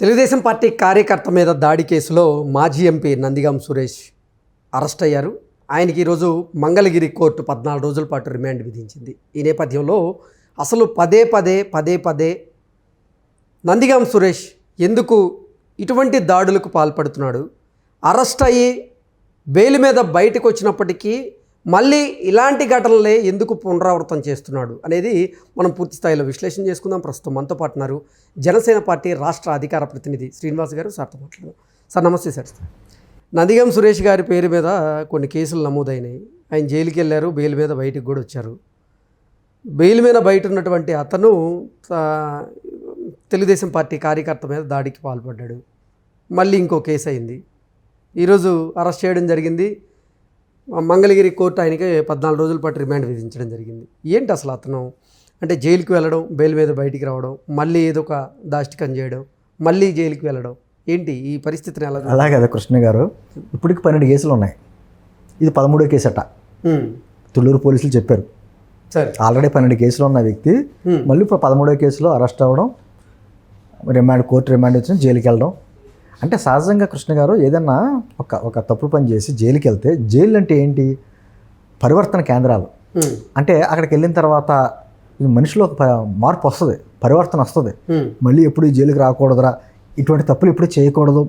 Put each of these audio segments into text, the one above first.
Telugu Desam party కార్యకర్త మీద దాడి కేసులో మాజీ ఎంపీ నందిగాం సురేష్ అరెస్ట్ అయ్యారు. ఆయనకి ఈరోజు మంగళగిరి కోర్టు పద్నాలుగు రోజుల పాటు రిమాండ్ విధించింది. ఈ నేపథ్యంలో అసలు పదే పదే పదే పదే నందిగాం సురేష్ ఎందుకు ఇటువంటి దాడులకు పాల్పడుతున్నాడు? అరెస్ట్ అయ్యి బెయిల్ మీద బయటకు వచ్చినప్పటికీ మళ్ళీ ఇలాంటి ఘటనలే ఎందుకు పునరావృతం చేస్తున్నాడు అనేది మనం పూర్తి స్థాయిలో విశ్లేషణ చేసుకుందాం. ప్రస్తుతం మనతో పాటు ఉన్నారు జనసేన పార్టీ రాష్ట్ర అధికార ప్రతినిధి శ్రీనివాస్ గారు సార్తో మాట్లాడదాం. సార్ నమస్తే సార్. నందిగం సురేష్ గారి పేరు మీద కొన్ని కేసులు నమోదైనాయి. ఆయన జైలుకి వెళ్ళారు బెయిల్ మీద బయటికి కూడా వచ్చారు. బెయిల్ మీద బయట ఉన్నటువంటి అతను తెలుగుదేశం పార్టీ కార్యకర్త మీద దాడికి పాల్పడ్డాడు. మళ్ళీ ఇంకో కేసు అయింది. ఈరోజు అరెస్ట్ చేయడం జరిగింది. మంగళగిరి కోర్టు ఆయనకి పద్నాలుగు రోజుల పాటు రిమాండ్ విధించడం జరిగింది. ఏంటి అసలు అతను? అంటే జైలుకి వెళ్ళడం బెయిల్ మీద బయటికి రావడం మళ్ళీ ఏదో ఒక దాష్టికం చేయడం మళ్ళీ జైలుకి వెళ్ళడం ఏంటి ఈ పరిస్థితిని ఎలా అలా కదా కృష్ణ గారు ఇప్పటికి పన్నెండు కేసులు ఉన్నాయి. ఇది పదమూడో కేసు అట తుళ్ళూరు పోలీసులు చెప్పారు. సరే. ఆల్రెడీ పన్నెండు కేసులు ఉన్న వ్యక్తి. మళ్ళీ ఇప్పుడు పదమూడో కేసులో అరెస్ట్ అవ్వడం రిమాండ్ కోర్టు రిమాండ్ వచ్చిన జైలుకి వెళ్ళడం అంటే సహజంగా కృష్ణ గారు ఏదన్నా ఒక ఒక తప్పు పని చేసి జైలుకి వెళ్తే జైలు అంటే ఏంటి? పరివర్తన కేంద్రాలు. అంటే అక్కడికి వెళ్ళిన తర్వాత ఈ మనిషిలో ఒక మార్పు వస్తుంది పరివర్తన వస్తుంది. మళ్ళీ ఎప్పుడు ఈ జైలుకి రాకూడదురా? ఇటువంటి తప్పులు ఎప్పుడు చేయకూడదు?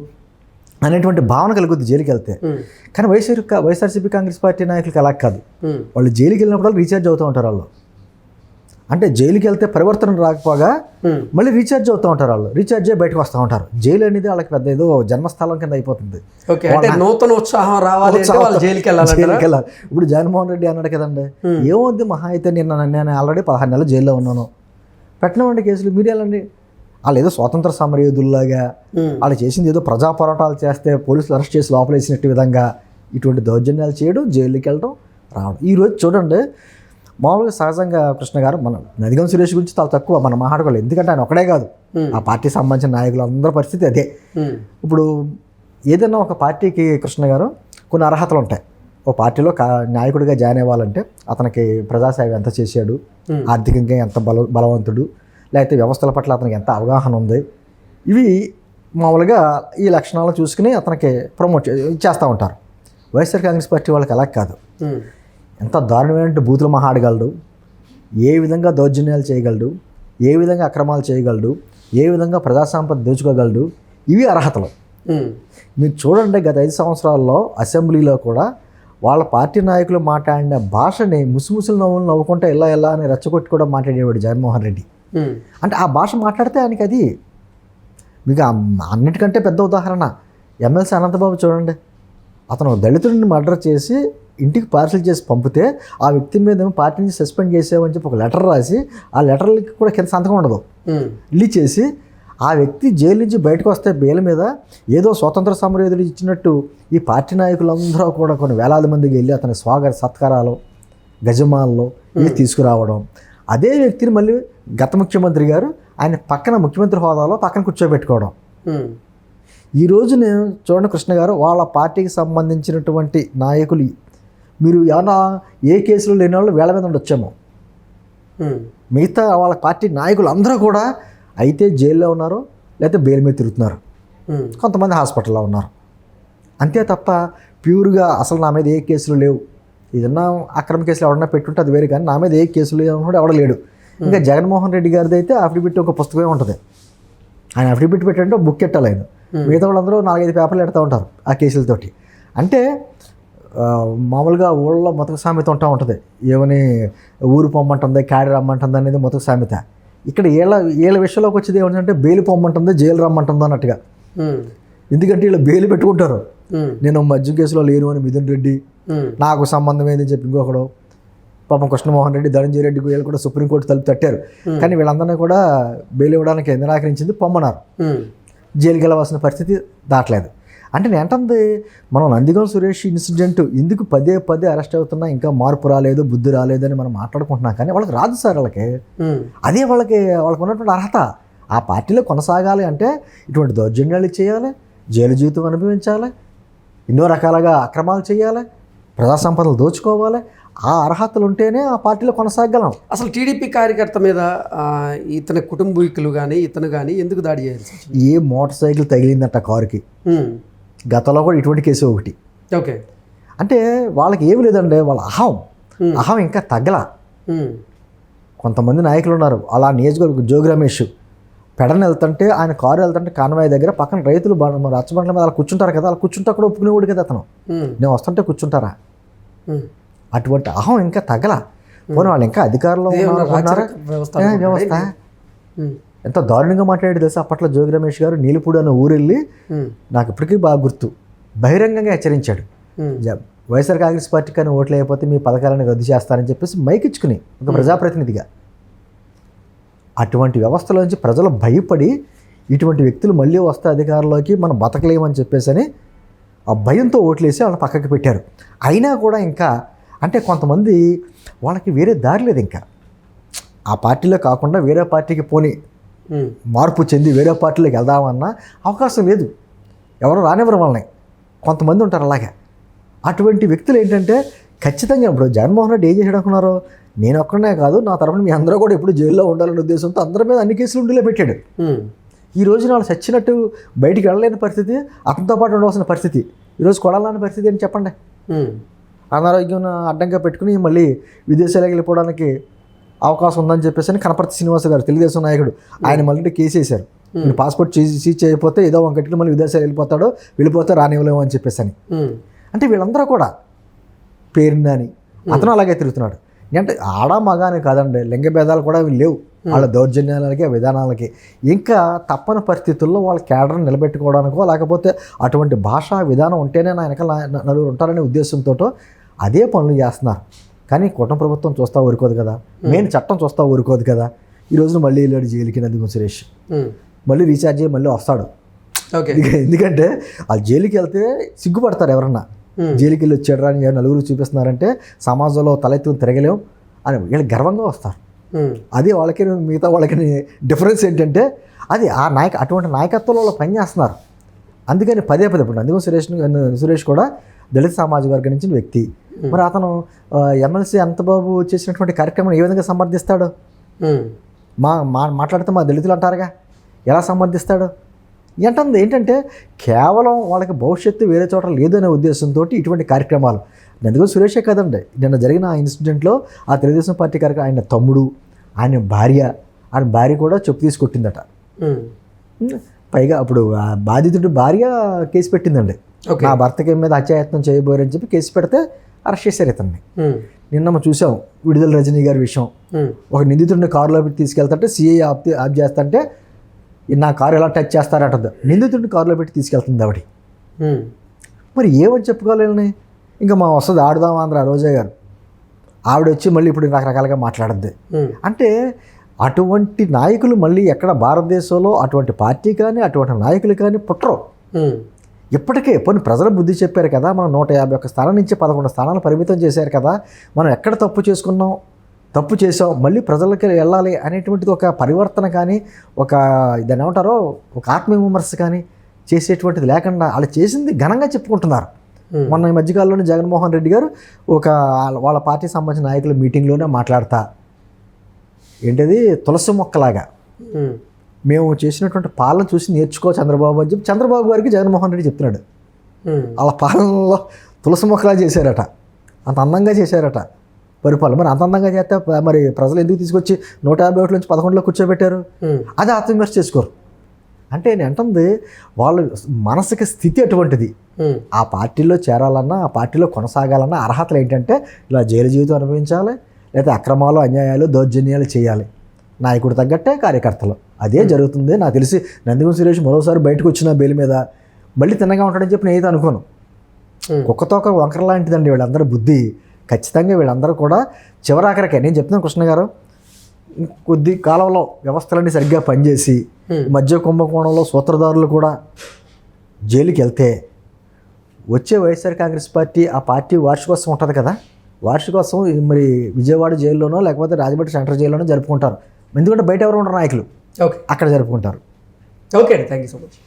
అనేటువంటి భావన కలుగుద్ది జైలుకి వెళ్తే కానీ వైఎస్ఆర్ వైఎస్ఆర్సీపీ కాంగ్రెస్ పార్టీ నాయకులకి అలా కాదు. వాళ్ళు జైలుకి వెళ్ళినప్పుడు రీఛార్జ్ అవుతూ ఉంటారు వాళ్ళు. అంటే జైలుకి వెళ్తే పరివర్తన రాకపోగా మళ్ళీ రీఛార్జ్ అవుతూ ఉంటారు వాళ్ళు. రీఛార్జ్ అయ్యి బయటకు వస్తూ ఉంటారు. జైలు అనేది వాళ్ళకి పెద్ద ఏదో జన్మస్థలం కింద అయిపోతుంది. అంటే నూతన ఉత్సాహం రావాలి జైలుకి వెళ్ళాలి ఇప్పుడు జగన్మోహన్ రెడ్డి అన్నాడు కదండి ఏమవుద్ది మహా అయితే నిన్న నేను ఆల్రెడీ పదహారు నెలలు జైల్లో ఉన్నాను. పెట్టినవండి కేసులు మీరు వెళ్ళండి. వాళ్ళు ఏదో స్వాతంత్ర సమరయోధుల్లాగా వాళ్ళు చేసింది ఏదో ప్రజా పోరాటాలు చేస్తే పోలీసులు అరెస్ట్ చేసి లోపలేసినట్టు విధంగా ఇటువంటి దౌర్జన్యాలు చేయడం జైలుకి వెళ్ళడం రావడం ఈరోజు చూడండి మామూలుగా సహజంగా కృష్ణ గారు మన నదిగం సురేష్ గురించి చాలా తక్కువ మనం మాట్లాడుకోలేదు ఎందుకంటే ఆయన ఒకడే కాదు. ఆ పార్టీ సంబంధించిన నాయకులు అందరి పరిస్థితి అదే. ఇప్పుడు ఏదైనా ఒక పార్టీకి కృష్ణ గారు కొన్ని అర్హతలు ఉంటాయి. ఒక పార్టీలో కా నాయకుడిగా జాయిన్ అవ్వాలంటే అతనికి ప్రజాసేవ ఎంత చేశాడు. ఆర్థికంగా ఎంత బల బలవంతుడు లేకపోతే వ్యవస్థల పట్ల అతనికి ఎంత అవగాహన ఉంది? ఇవి మామూలుగా ఈ లక్షణాలు చూసుకుని అతనికి ప్రమోట్ చేస్తూ ఉంటారు. వైఎస్ఆర్ కాంగ్రెస్ పార్టీ వాళ్ళకి అలా కాదు. ఎంత దారుణమైన బూతులు మహాడగలడు. ఏ విధంగా దౌర్జన్యాలు చేయగలడు. ఏ విధంగా అక్రమాలు చేయగలడు. ఏ విధంగా ప్రజాసంపద దోచుకోగలడు. ఇవి అర్హతలు. మీరు చూడండి గత ఐదు సంవత్సరాల్లో అసెంబ్లీలో కూడా వాళ్ళ పార్టీ నాయకులు మాట్లాడిన భాషని ముసుముసులు నవ్వులు నవ్వుకుంటే ఎలా ఎలా అని రెచ్చగొట్టి కూడా మాట్లాడేవాడు జగన్మోహన్ రెడ్డి. అంటే ఆ భాష మాట్లాడితే ఆయనకి అది మీకు అన్నిటికంటే పెద్ద ఉదాహరణ. ఎమ్మెల్సీ అనంతబాబు చూడండి. అతను దళితుడిని మర్డర్ చేసి ఇంటికి పార్సల్ చేసి పంపితే ఆ వ్యక్తి మీద పార్టీ నుంచి సస్పెండ్ చేసామని చెప్పి ఒక లెటర్ రాసి ఆ లెటర్లకి కూడా కింద సంతకం ఉండదు. రిలీజ్ చేసి ఆ వ్యక్తి జైలు నుంచి బయటకు వస్తే బెయిల్ మీద ఏదో స్వతంత్ర సమరయోధులు ఇచ్చినట్టు ఈ పార్టీ నాయకులందరూ కూడా కొన్ని వేలాది మందికి వెళ్ళి అతని స్వాగత సత్కారాలు గజమాల్లో ఇవి తీసుకురావడం. అదే వ్యక్తిని మళ్ళీ గత ముఖ్యమంత్రి గారు ఆయన పక్కన ముఖ్యమంత్రి హోదాలో పక్కన కూర్చోబెట్టుకోవడం. ఈ రోజు నేను చూడండి కృష్ణ గారు వాళ్ళ పార్టీకి సంబంధించినటువంటి నాయకులు మీరు ఏమన్నా ఏ కేసులు లేని వాళ్ళు వేళ మీద ఉండొచ్చేమో. మిగతా వాళ్ళ పార్టీ నాయకులు అందరూ కూడా అయితే జైల్లో ఉన్నారు లేకపోతే బెయిల్ మీద తిరుగుతున్నారు. కొంతమంది హాస్పిటల్లో ఉన్నారు. అంతే తప్ప ప్యూర్గా అసలు నా మీద ఏ కేసులు లేవు. ఏదన్నా అక్రమ కేసులు ఎవరన్నా పెట్టుంటే అది వేరు కానీ నా మీద ఏ కేసులు లేవు కూడా ఎవడ లేడు. ఇంకా జగన్మోహన్ రెడ్డి గారిది అయితే అఫిడవిట్ ఒక పుస్తకమే ఉంటుంది. ఆయన అఫిడవిట్ పెట్టంటే బుక్ ఎట్టాలి ఆయన. మిగతా వాళ్ళందరూ నాలుగైదు పేపర్లు పెడతా ఉంటారు ఆ కేసులతోటి. అంటే మామూలుగా ఊళ్ళో మొతక సామెత ఉంటా ఉంటుంది. ఏమని ఊరు పొమ్మంటుంది క్యాడీ రమ్మంటుంది అనేది మొతక సామెత. ఇక్కడ ఏళ్ళ ఏళ్ళ విషయంలోకి వచ్చేది ఏమంటే బెయిల్ పొమ్మంటుంది జైలు రమ్మంటుంది అన్నట్టుగా. ఎందుకంటే వీళ్ళు బెయిల్ పెట్టుకుంటారు. నేను మద్యం కేసులో లేను అని మిథున్ రెడ్డి నాకు సంబంధం ఏందని చెప్పి ఇంకొకడు పాపం కృష్ణమోహన్ రెడ్డి ధనంజయ రెడ్డి వీళ్ళు కూడా సుప్రీంకోర్టు తలుపు తట్టారు. కానీ వీళ్ళందరినీ కూడా బెయిల్ ఇవ్వడానికి నిరాకరించింది పొమ్మన్నారు. జైలుకి వెళ్ళవలసిన పరిస్థితి దాటలేదు. అంటే నేను అంటుంది మనం నందిగం సురేష్ ఇన్సిడెంట్ ఎందుకు పదే పదే అరెస్ట్ అవుతున్నా ఇంకా మార్పు రాలేదు బుద్ధి రాలేదు అని మనం మాట్లాడుకుంటున్నాం. కానీ వాళ్ళకి రాదు సార్ వాళ్ళకి. అదే వాళ్ళకి వాళ్ళకి ఉన్నటువంటి అర్హత. ఆ పార్టీలో కొనసాగాలి అంటే ఇటువంటి దౌర్జన్యాలు చేయాలి జైలు జీవితం అనుభవించాలి ఎన్నో రకాలుగా అక్రమాలు చేయాలి ప్రజా సంపదలు దోచుకోవాలి. ఆ అర్హతలు ఉంటేనే ఆ పార్టీలో కొనసాగలం. అసలు టీడీపీ కార్యకర్త మీద ఇతని కుటుంబీకులు కానీ ఇతను కానీ ఎందుకు దాడి వచ్చింది ఏ మోటార్ సైకిల్ తగిలిందంట కారుకి. గతంలో కూడా ఇటువంటి కేసు ఒకటి. ఓకే. అంటే వాళ్ళకి ఏమి లేదండి వాళ్ళ అహం. అహం ఇంకా తగ్గల. కొంతమంది నాయకులు ఉన్నారు అలా నియోజకవర్గం జోగి రమేష్ పెడన వెళ్తుంటే ఆయన కారు వెళ్తుంటే కాన్వాయ్ దగ్గర పక్కన రైతులు రచ్చబండ్ల మీద అలా కూర్చుంటారు కదా అలా కూర్చుంటే అక్కడ ఒప్పుకునేవాడు కదా అతను. నేను వస్తుంటే కూర్చుంటారా. అటువంటి అహం ఇంకా తగ్గల. పోనీ వాళ్ళు ఇంకా అధికారంలో ఉన్నారు వ్యవస్థ ఎంత దారుణంగా మాట్లాడాడు తెలుసా? అప్పట్లో జోగి రమేష్ గారు నీలిపూడి అనే ఊరెళ్ళి నాకు ఇప్పటికీ బాగా గుర్తు. బహిరంగంగా హెచ్చరించాడు. వైఎస్ఆర్ కాంగ్రెస్ పార్టీ కానీ ఓట్లు అయిపోతే మీ పథకాలను రద్దు చేస్తారని చెప్పేసి మైక్ ఇచ్చుకుని ఒక ప్రజాప్రతినిధిగా. అటువంటి వ్యవస్థలోంచి ప్రజలు భయపడి ఇటువంటి వ్యక్తులు మళ్ళీ వస్తే అధికారంలోకి మనం బతకలేమని చెప్పేసి అని ఆ భయంతో ఓట్లేసి వాళ్ళని పక్కకి పెట్టారు. అయినా కూడా ఇంకా అంటే కొంతమంది వాళ్ళకి వేరే దారి లేదు ఇంకా. ఆ పార్టీలో కాకుండా వేరే పార్టీకి పోని మార్పు చెంది వేరే పార్టీలోకి వెళ్దామన్నా అవకాశం లేదు. ఎవరు రానివ్వరు వాళ్ళని. కొంతమంది ఉంటారు అలాగే. అటువంటి వ్యక్తులు ఏంటంటే ఖచ్చితంగా ఇప్పుడు జగన్మోహన్ రెడ్డి ఏం చేసాడు అనుకున్నారు? నేను ఒక్కడనే కాదు నా తరఫున మీ అందరూ కూడా ఇప్పుడు జైల్లో ఉండాలనే ఉద్దేశంతో అందరి మీద అన్ని కేసులు ఉండిలో పెట్టాడు. ఈ రోజు వాళ్ళు చచ్చినట్టు బయటికి వెళ్ళలేని పరిస్థితి అతనితో పాటు ఉండవలసిన పరిస్థితి. ఈరోజు కొడాలని పరిస్థితి అని చెప్పండి? అనారోగ్యం అడ్డంగా పెట్టుకుని మళ్ళీ విదేశాలకు వెళ్ళిపోవడానికి అవకాశం ఉందని చెప్పేసి అని కనపర్తి శ్రీనివాస గారు తెలుగుదేశం నాయకుడు ఆయన మళ్ళీ కేసు వేశారు. ఈయన పాస్పోర్ట్ సీజ్ చేయకపోతే ఏదో వంకటికి మళ్ళీ విదేశాలు వెళ్ళిపోతాడో వెళ్ళిపోతే రానివ్వలేము అని చెప్పేసి అని. ఉమ్, అంటే వీళ్ళందరూ కూడా పేరుందని అతను అలాగే తిరుగుతున్నాడు. అంటే ఆడ మగ అని కాదండి లింగ భేదాలు కూడా లేవు. వాళ్ళ దౌర్జన్యాలకి ఆ విధానాలకి. ఇంకా తప్పని పరిస్థితుల్లో వాళ్ళ కేడర్ని నిలబెట్టుకోవడానికో లేకపోతే అటువంటి భాషా విధానం ఉంటేనే నా వెనకాల నా- నలుగురు ఉంటారనే ఉద్దేశంతో అదే పనులు చేస్తున్నారు. కానీ కుటుంబ ప్రభుత్వం చూస్తా ఊరుకోదు కదా. మెయిన్ చట్టం చూస్తా ఊరుకోదు కదా. ఈ రోజున మళ్ళీ వెళ్ళాడు జైలుకి నందిగం సురేష్ మళ్ళీ రీఛార్జ్ అయ్యి మళ్ళీ వస్తాడు. ఎందుకంటే ఆ జైలుకి వెళ్తే సిగ్గుపడతారు ఎవరన్నా. జైలుకి వెళ్ళి వచ్చాడు అని నలుగురు చూపిస్తున్నారంటే సమాజంలో తలెత్తుకుని తిరగలేం అని వీళ్ళు గర్వంగా వస్తారు. అది వాళ్ళకి మిగతా వాళ్ళకి డిఫరెన్స్ ఏంటంటే అది ఆ నాయక అటువంటి నాయకత్వంలో వాళ్ళు పనిచేస్తున్నారు అందుకని పదే పదే ఇప్పుడు నందిగం సురేష్ సురేష్ కూడా దళిత సామాజిక వర్గం నుంచి వ్యక్తి. మరి అతను ఎమ్మెల్సీ అంతబాబు చేసినటువంటి కార్యక్రమం ఏ విధంగా సమర్థిస్తాడు మా మా మాట్లాడితే మా దళితులు అంటారుగా. ఎలా సమర్థిస్తాడు ఏంటంది ఏంటంటే కేవలం వాళ్ళకి భవిష్యత్తు వేరే చోట లేదనే ఉద్దేశంతో ఇటువంటి కార్యక్రమాలు. ఎందుకో సురేషే కదండి. నిన్న జరిగిన ఆ ఇన్సిడెంట్లో ఆ తెలుగుదేశం పార్టీ కార్యక్రమం ఆయన తమ్ముడు ఆయన భార్య ఆయన భార్య కూడా చెప్పు తీసి కొట్టిందట ఉమ్, పైగా అప్పుడు బాధితుడి భార్య కేసు పెట్టిందండి. నా భర్తకి మీద హత్యాయత్నం చేయబోయారని చెప్పి కేసు పెడితే అరెస్ట్ చేశారు ఇతన్ని. నిన్న మనం చూసాం విడుదల రజనీ గారి విషయం. ఒక నిందితుడిని కారులో పెట్టి తీసుకెళ్తుంటే సిఐ ఆప్ ఆప్ చేస్తుంటే "ఈ నా కారు ఎలా టచ్ చేస్తారట నిందితుడిని కారులో పెట్టి తీసుకెళ్తుంది ఆవిడ. మరి ఏమని చెప్పుకోలేని ఇంకా మా వస్తుంది ఆడుదాం ఆంధ్ర రోజా గారు. ఆవిడ వచ్చి మళ్ళీ ఇప్పుడు రకరకాలుగా మాట్లాడద్ది. అంటే అటువంటి నాయకులు మళ్ళీ ఎక్కడ భారతదేశంలో అటువంటి పార్టీ కానీ అటువంటి నాయకులు కానీ పుట్టరు. ఇప్పటికే పోనీ ప్రజలు బుద్ధి చెప్పారు కదా మనం నూట యాభై ఒక్క స్థానం నుంచి పదకొండు స్థానాలు పరిమితం చేశారు కదా మనం ఎక్కడ తప్పు చేసుకున్నాం? తప్పు చేసాం మళ్ళీ ప్రజలకి వెళ్ళాలి అనేటువంటిది ఒక పరివర్తన కానీ ఒక దాన్ని ఏమంటారో ఒక ఆత్మీయ విమర్శ కానీ చేసేటువంటిది లేకుండా వాళ్ళు చేసింది ఘనంగా చెప్పుకుంటున్నారు. మొన్న ఈ మధ్యకాలంలోనే జగన్మోహన్ రెడ్డి గారు ఒక వాళ్ళ- వాళ్ళ పార్టీ సంబంధించిన నాయకుల మీటింగ్లోనే మాట్లాడతా. ఏంటది? తులసి మొక్కలాగా. మేము చేసినటువంటి పాలన చూసి నేర్చుకో చంద్రబాబు అని చెప్పి చంద్రబాబు గారికి జగన్మోహన్ రెడ్డి చెప్తున్నాడు వాళ్ళ పాలనలో తులసి మొక్కలా చేశారట. అంత అందంగా చేశారట పరిపాలన. మరి అంత అందంగా చేస్తే మరి ప్రజలు ఎందుకు తీసుకొచ్చి నూట యాభై ఒకటి నుంచి పదకొండులో కూర్చోబెట్టారు? అది ఆత్మవిమర్శ చేసుకోరు. అంటే నేను అంటుంది వాళ్ళ మనసుకి స్థితి అటువంటిది. ఆ పార్టీలో చేరాలన్నా ఆ పార్టీలో కొనసాగాలన్నా అర్హతలు ఏంటంటే ఇలా జైలు జీవితం అనుభవించాలి లేదా అక్రమాలు అన్యాయాలు దౌర్జన్యాలు చేయాలి. నాయకుడు తగ్గట్టే కార్యకర్తలు. అదే జరుగుతుంది. నాకు తెలిసి నందిగం సురేష్ మరోసారి బయటకు వచ్చిన బెయిల్ మీద మళ్ళీ తిన్నగా ఉంటాడని చెప్పి నేనైతే అనుకోను. కుక్కతోక వంకర లాంటిదండి వీళ్ళందరూ బుద్ధి. ఖచ్చితంగా వీళ్ళందరూ కూడా చివరాఖరికే నేను చెప్తున్నాను కృష్ణ గారు కొద్ది కాలంలో వ్యవస్థలన్నీ సరిగ్గా పనిచేసి. మధ్య కుంభకోణంలో సూత్రధారులు కూడా జైలుకి వెళ్తే వచ్చే వైఎస్ఆర్ కాంగ్రెస్ పార్టీ ఆ పార్టీ వార్షికోత్సవం ఉంటుంది కదా? వార్షికోత్సవం మరి విజయవాడ జైల్లోనో లేకపోతే రాజమండ్రి సెంట్రల్ జైల్లోనో జరుపుకుంటారు. ఎందుకంటే బయట ఎవరు ఉండరు నాయకులు. అక్కడ జరుపుకుంటారు. ఓకే అండి. Thank you so much.